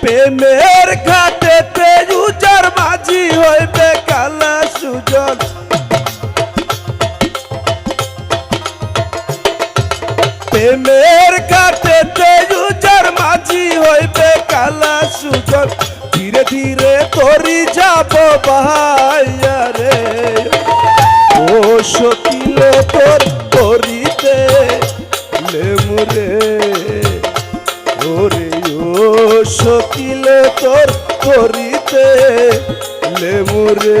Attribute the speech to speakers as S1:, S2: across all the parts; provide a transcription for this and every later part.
S1: প্রেমের ঘাটেতে উজার মাঝি হইবে কালা সুজন। প্রেমের ঘাটেতে উজার মাঝি হইবে কালা সুজন। ধীরে ধীরে তরি যাব ভাইয়া রে। ও সকিলে তোর করিতে লেমুরে সকিলে তোর করিতে লেমুরে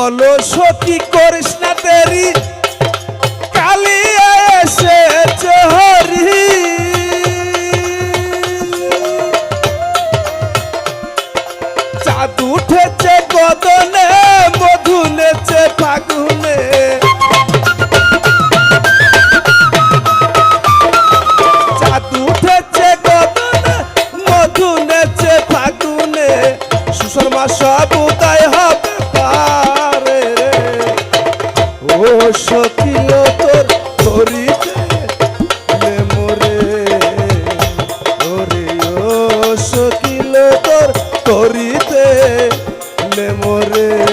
S1: বলো সখী করিস না দেরি ধরিতে লে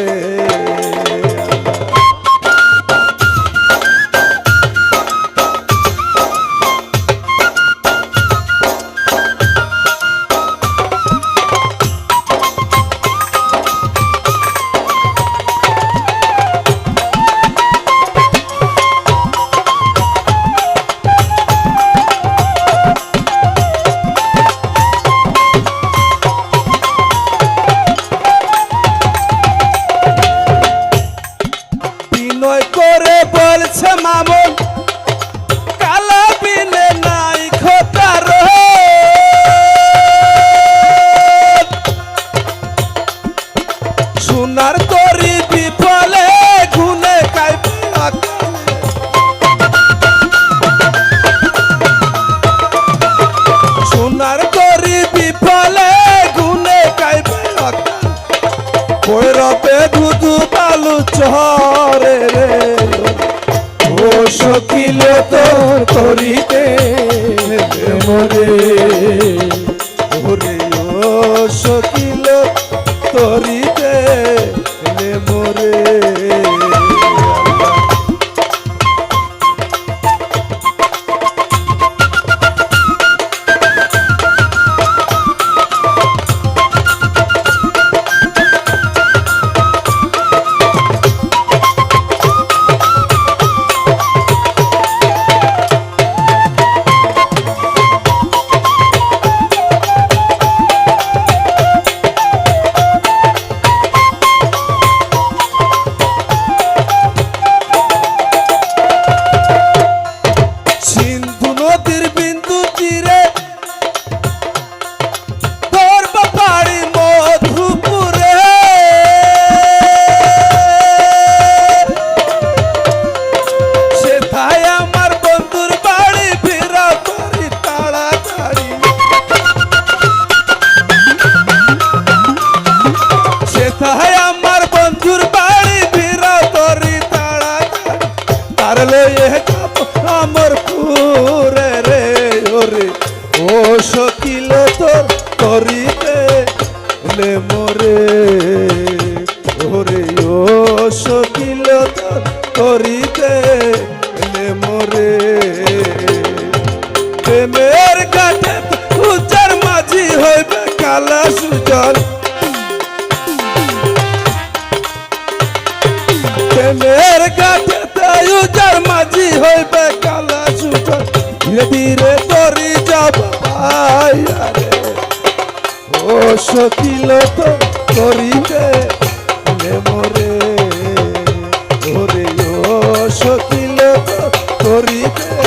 S1: ধুধু বালু চরে রে। ও সকিল তোর করিতে মরে সকিল তোর করিতে লে মোরে ওরে ও সকিল তোর করিতে করি যাব ভাই ও সকিল তো করিতে লে মোরে। ওরে ও সকিল তো করিতে